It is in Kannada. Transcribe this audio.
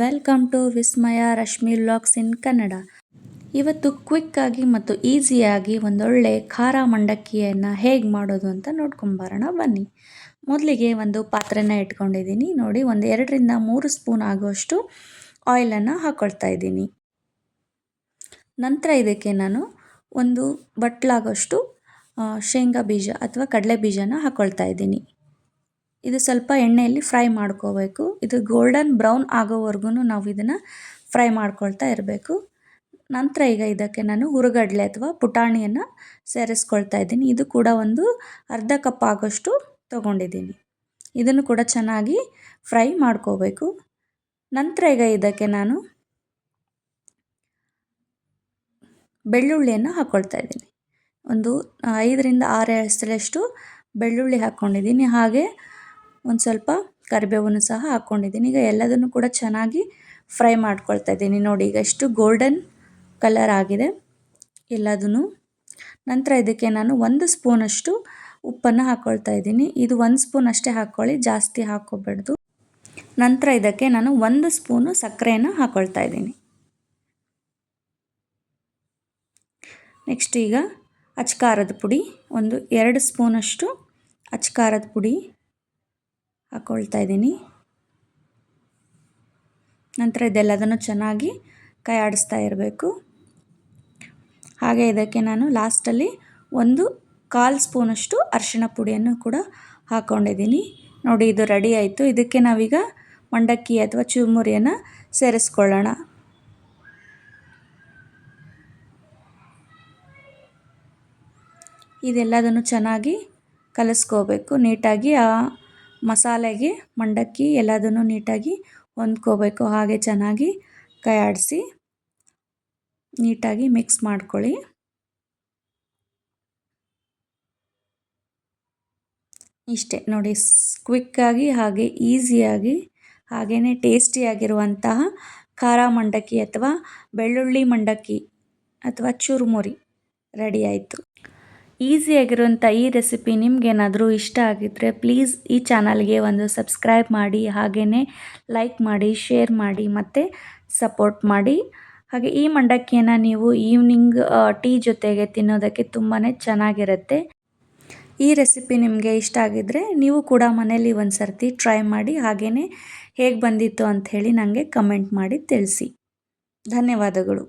Welcome to Vismaya Rashmi vlogs in Kannada. ಇವತ್ತು ಕ್ವಿಕ್ಕಾಗಿ ಮತ್ತು ಈಸಿಯಾಗಿ ಒಂದೊಳ್ಳೆ ಖಾರ ಮಂಡಕ್ಕಿಯನ್ನು ಹೇಗೆ ಮಾಡೋದು ಅಂತ ನೋಡ್ಕೊಂಬರೋಣ ಬನ್ನಿ. ಮೊದಲಿಗೆ ಒಂದು ಪಾತ್ರೆನ ಇಟ್ಕೊಂಡಿದ್ದೀನಿ. ನೋಡಿ, ಒಂದು ಎರಡರಿಂದ ಮೂರು ಸ್ಪೂನ್ ಆಗುವಷ್ಟು ಆಯಿಲನ್ನು ಹಾಕ್ಕೊಳ್ತಾ ಇದ್ದೀನಿ. ನಂತರ ಇದಕ್ಕೆ ನಾನು ಒಂದು ಬಟ್ಲಾಗೋಷ್ಟು ಶೇಂಗಾ ಬೀಜ ಅಥವಾ ಕಡಲೆ ಬೀಜನ ಹಾಕ್ಕೊಳ್ತಾ ಇದ್ದೀನಿ. ಇದು ಸ್ವಲ್ಪ ಎಣ್ಣೆಯಲ್ಲಿ ಫ್ರೈ ಮಾಡ್ಕೋಬೇಕು. ಇದು ಗೋಲ್ಡನ್ ಬ್ರೌನ್ ಆಗೋವರೆಗೂ ನಾವು ಇದನ್ನು ಫ್ರೈ ಮಾಡ್ಕೊಳ್ತಾ ಇರಬೇಕು. ನಂತರ ಈಗ ಇದಕ್ಕೆ ನಾನು ಹುರುಗಡ್ಲೆ ಅಥವಾ ಪುಟಾಣಿಯನ್ನು ಸೇರಿಸ್ಕೊಳ್ತಾ ಇದ್ದೀನಿ. ಇದು ಕೂಡ ಒಂದು ಅರ್ಧ ಕಪ್ ಆಗೋಷ್ಟು ತೊಗೊಂಡಿದ್ದೀನಿ. ಇದನ್ನು ಕೂಡ ಚೆನ್ನಾಗಿ ಫ್ರೈ ಮಾಡ್ಕೋಬೇಕು. ನಂತರ ಈಗ ಇದಕ್ಕೆ ನಾನು ಬೆಳ್ಳುಳ್ಳಿಯನ್ನು ಹಾಕ್ಕೊಳ್ತಾ ಇದ್ದೀನಿ. ಒಂದು ಐದರಿಂದ ಆರು ಎಸಲಷ್ಟು ಬೆಳ್ಳುಳ್ಳಿ ಹಾಕ್ಕೊಂಡಿದ್ದೀನಿ ಹಾಗೆ ಒಂದು ಸ್ವಲ್ಪ ಕರಿಬೇವನ್ನು ಸಹ ಹಾಕ್ಕೊಂಡಿದ್ದೀನಿ ಈಗ ಎಲ್ಲದನ್ನು ಕೂಡ ಚೆನ್ನಾಗಿ ಫ್ರೈ ಮಾಡ್ಕೊಳ್ತಾ ಇದ್ದೀನಿ. ನೋಡಿ, ಈಗ ಎಷ್ಟು ಗೋಲ್ಡನ್ ಕಲರ್ ಆಗಿದೆ. ಎಲ್ಲದೂ ನಂತರ ಇದಕ್ಕೆ ನಾನು ಒಂದು ಸ್ಪೂನಷ್ಟು ಉಪ್ಪನ್ನು ಹಾಕ್ಕೊಳ್ತಾ ಇದ್ದೀನಿ. ಇದು ಒಂದು ಸ್ಪೂನ್ ಅಷ್ಟೇ ಹಾಕ್ಕೊಳ್ಳಿ ಜಾಸ್ತಿ ಹಾಕ್ಕೋಬಾರ್ದು ನಂತರ ಇದಕ್ಕೆ ನಾನು ಒಂದು ಸ್ಪೂನು ಸಕ್ಕರೆಯನ್ನು ಹಾಕ್ಕೊಳ್ತಾ ಇದ್ದೀನಿ. ನೆಕ್ಸ್ಟ್ ಈಗ ಅಚ್ಕಾರದ ಪುಡಿ, ಒಂದು ಎರಡು ಸ್ಪೂನಷ್ಟು ಅಚ್ಕಾರದ ಪುಡಿ. ಹಾಕ್ಕೊಳ್ತಾ ಇದ್ದೀನಿ. ನಂತರ ಇದೆಲ್ಲದನ್ನು ಚೆನ್ನಾಗಿ ಕೈ ಆಡಿಸ್ತಾ ಇರಬೇಕು. ಹಾಗೆ ಇದಕ್ಕೆ ನಾನು ಲಾಸ್ಟಲ್ಲಿ ಒಂದು ಕಾಲು ಸ್ಪೂನಷ್ಟು ಅರಿಶಿಣ ಪುಡಿಯನ್ನು ಕೂಡ ಹಾಕ್ಕೊಂಡಿದ್ದೀನಿ ನೋಡಿ, ಇದು ರೆಡಿ ಆಯಿತು. ಇದಕ್ಕೆ ನಾವೀಗ ಮಂಡಕ್ಕಿ ಅಥವಾ ಚುರುಮುರಿಯನ್ನು ಸೇರಿಸ್ಕೊಳ್ಳೋಣ. ಇದೆಲ್ಲದನ್ನು ಚೆನ್ನಾಗಿ ಕಲಿಸ್ಕೋಬೇಕು. ನೀಟಾಗಿ ಆ ಮಸಾಲೆಗೆ, ಮಂಡಕ್ಕಿ ಎಲ್ಲದನ್ನು ನೀಟಾಗಿ ಹೊಂದ್ಕೋಬೇಕು. ಹಾಗೆ ಚೆನ್ನಾಗಿ ಕೈಯಾಡಿಸಿ ನೀಟಾಗಿ ಮಿಕ್ಸ್ ಮಾಡ್ಕೊಳ್ಳಿ. ಇಷ್ಟೇ ನೋಡಿ ಕ್ವಿಕ್ಕಾಗಿ ಹಾಗೆ ಈಸಿಯಾಗಿ ಹಾಗೆಯೇ ಟೇಸ್ಟಿಯಾಗಿರುವಂತಹ ಖಾರ ಮಂಡಕ್ಕಿ ಅಥವಾ ಬೆಳ್ಳುಳ್ಳಿ ಮಂಡಕ್ಕಿ ಅಥವಾ ಚುರುಮುರಿ ರೆಡಿ ಆಯಿತು. ಈಸಿಯಾಗಿರುವಂಥ ಈ ರೆಸಿಪಿ ನಿಮಗೇನಾದರೂ ಇಷ್ಟ ಆಗಿದ್ದರೆ ಪ್ಲೀಸ್ ಈ ಚಾನಲ್ಗೆ ಒಂದು ಸಬ್ಸ್ಕ್ರೈಬ್ ಮಾಡಿ ಹಾಗೇ ಲೈಕ್ ಮಾಡಿ, ಶೇರ್ ಮಾಡಿ, ಮತ್ತು ಸಪೋರ್ಟ್ ಮಾಡಿ. ಹಾಗೆ ಈ ಮಂಡಕ್ಕಿಯನ್ನು ನೀವು ಈವ್ನಿಂಗ್ ಟೀ ಜೊತೆಗೆ ತಿನ್ನೋದಕ್ಕೆ ತುಂಬಾ ಚೆನ್ನಾಗಿರುತ್ತೆ. ಈ ರೆಸಿಪಿ ನಿಮಗೆ ಇಷ್ಟ ಆಗಿದ್ದರೆ ನೀವು ಕೂಡ ಮನೇಲಿ ಒಂದು ಸರ್ತಿ ಟ್ರೈ ಮಾಡಿ ಹಾಗೇ ಹೇಗೆ ಬಂದಿತ್ತು ಅಂತ ಹೇಳಿ ನನಗೆ ಕಮೆಂಟ್ ಮಾಡಿ ತಿಳಿಸಿ. ಧನ್ಯವಾದಗಳು.